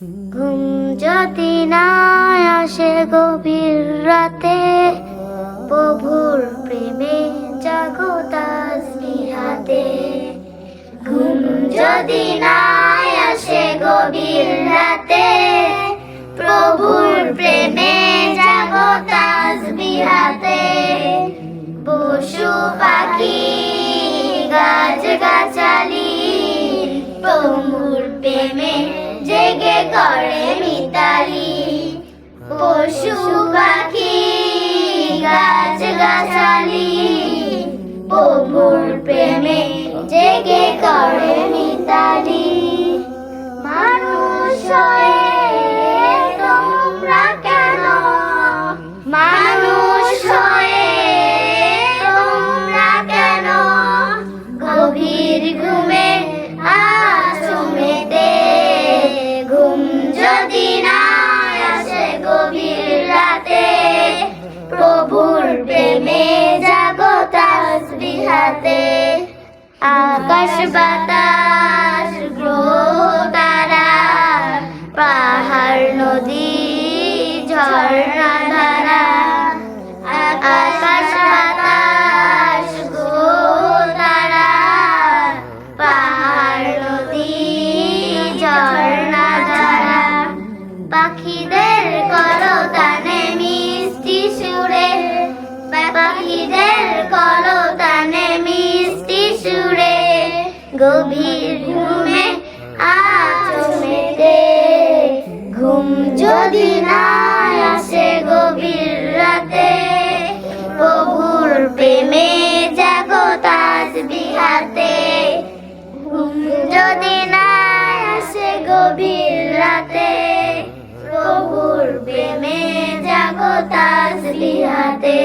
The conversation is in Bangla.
ঘুম যদি না আসে গভীর রাতে, প্রভুর প্রেমে জাগো তাসবিহাতে ঘুম যদি না আসে গভীর রাতে, প্রভুর প্রেমে জাগো তাসবিহাতে পশু পাখি, গাছ গাছালি প্রভুর প্রেমে জেগে করে মিতালি। পশু পাখি, গাছ গাছালি প্রভুর প্রেমে জেগে করে মিতালি। মানুষ তোমরা কেন? মানুষ কেন? গভীর তাসবিহাতে আকাশ বাতাস তারা, পাহাড়, নদী, ঝর্ণা, ধারা, আকাশ বাতাস তারা, পাহাড়, নদী, ঝর্ণা, ধারা, পাখিদের সুরে পাখিদের কলতানে মিষ্টি সুরে, গভীর ঘুমে আছো মেতে। ঘুম যদি না আসে গভীর রাতে, প্রভুর প্রেমে জাগো তাসবিহাতে ঘুম যদি না আসে গভীর রাতে, প্রভুর প্রেমে জাগো তাসবিহাতে